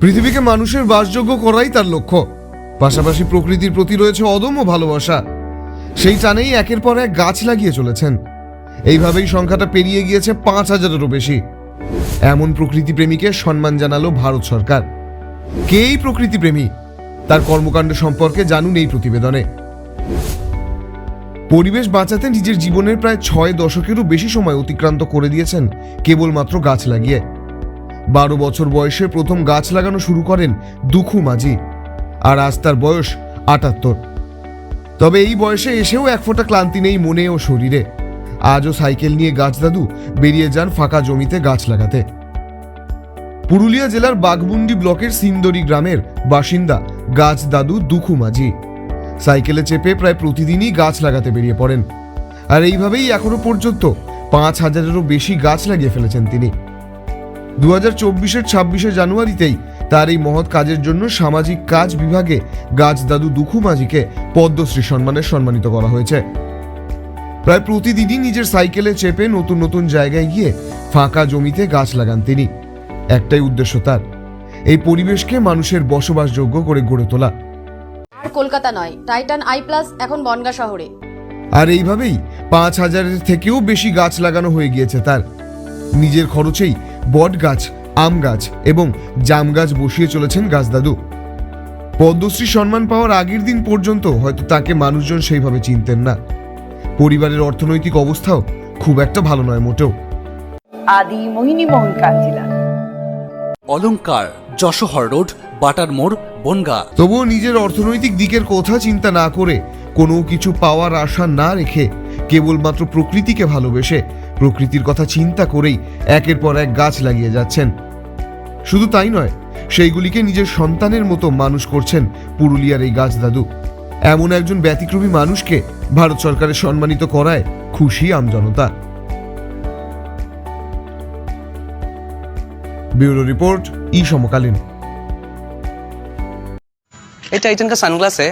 পৃথিবীকে মানুষের বাসযোগ্য করাই তার লক্ষ্য। পাশাপাশি প্রকৃতির প্রতি রয়েছে অদম্য ভালোবাসা। সেই টানেই একের পর এক গাছ লাগিয়ে চলেছেন। এইভাবেই সংখ্যাটা পেরিয়ে গিয়েছে পাঁচ হাজারেরও বেশি। এমন প্রকৃতি প্রেমীকে সম্মান জানালো ভারত সরকার। কে এই প্রকৃতি প্রেমী? তার কর্মকাণ্ড সম্পর্কে জানুন এই প্রতিবেদনে। পরিবেশ বাঁচাতে নিজের জীবনের প্রায় ছয় দশকেরও বেশি সময় অতিক্রান্ত করে দিয়েছেন কেবলমাত্র গাছ লাগিয়ে। বারো বছর বয়সে প্রথম গাছ লাগানো শুরু করেন দুখু মাঝি, আর আজ তার বয়স আটাত্তর। তবে এই বয়সে এসেও এক ফোঁটা ক্লান্তি নেই মনে ও শরীরে। আজও সাইকেল নিয়ে গাছ দাদু বেরিয়ে যান ফাঁকা জমিতে গাছ লাগাতে। পুরুলিয়া জেলার বাঘমুন্ডি ব্লকের সিন্দরি গ্রামের বাসিন্দা গাছ দাদু দুখু মাঝি। সাইকেলে চেপে প্রায় প্রতিদিনই গাছ লাগাতে বেরিয়ে পড়েন। আর এইভাবেই এখনও পর্যন্ত পাঁচ হাজারেরও বেশি গাছ লাগিয়ে ফেলেছেন তিনি। দু হাজার চব্বিশের ছাব্বিশে জানুয়ারিতেই তার এই মহৎ কাজের জন্য সামাজিক কাজ বিভাগে গাছ দাদু দুখু মাঝিকে পদ্মশ্রী সম্মানে সম্মানিত করা হয়েছে। প্রায় প্রতিদিনই নিজের সাইকেলে চেপে নতুন নতুন জায়গায় গিয়ে ফাঁকা জমিতে গাছ লাগান তিনি। একটাই উদ্দেশ্য তার এই পরিবেশকে মানুষের বসবাসযোগ্য করে গড়ে তোলা। আর কলকাতা নয় টাইটান আই প্লাস এখন বনগা শহরে। আর এইভাবেই পাঁচ হাজারের থেকেও বেশি গাছ লাগানো হয়ে গিয়েছে তার। নিজের খরচেই বট গাছ আম গাছ এবং জাম গাছ বসিয়ে চলেছেন গাছ দাদু পদ্মশ্রী সম্মান পাওয়ার আগের দিন পর্যন্ত হয়তো তাকে মানুষজন সেইভাবে চিনতেন না। পরিবারের অর্থনৈতিক অবস্থাও খুব একটা ভালো নয় মোটেও। আদি মোহিনী মোহন অলংকার যশোহর রোড বাটার মোড় বনগা। তবুও নিজের অর্থনৈতিক দিকের কথা চিন্তা না করে কোনো কিছু পাওয়ার আশা না রেখে কেবলমাত্র প্রকৃতিকে ভালোবেসে প্রকৃতির কথা চিন্তা করেই একের পর এক গাছ লাগিয়ে যাচ্ছেন শুধু তাই নয় সেইগুলিকে নিজের সন্তানের মতো মানুষ করছেন পুরুলিয়ার এই গাছ দাদু এমন একজন ব্যতিক্রমী মানুষকে ভারত সরকারের সম্মানিত করায় খুশি আমজনতা ব্যুরো রিপোর্ট ই সমকালীন ये टाइटन का सनग्लास है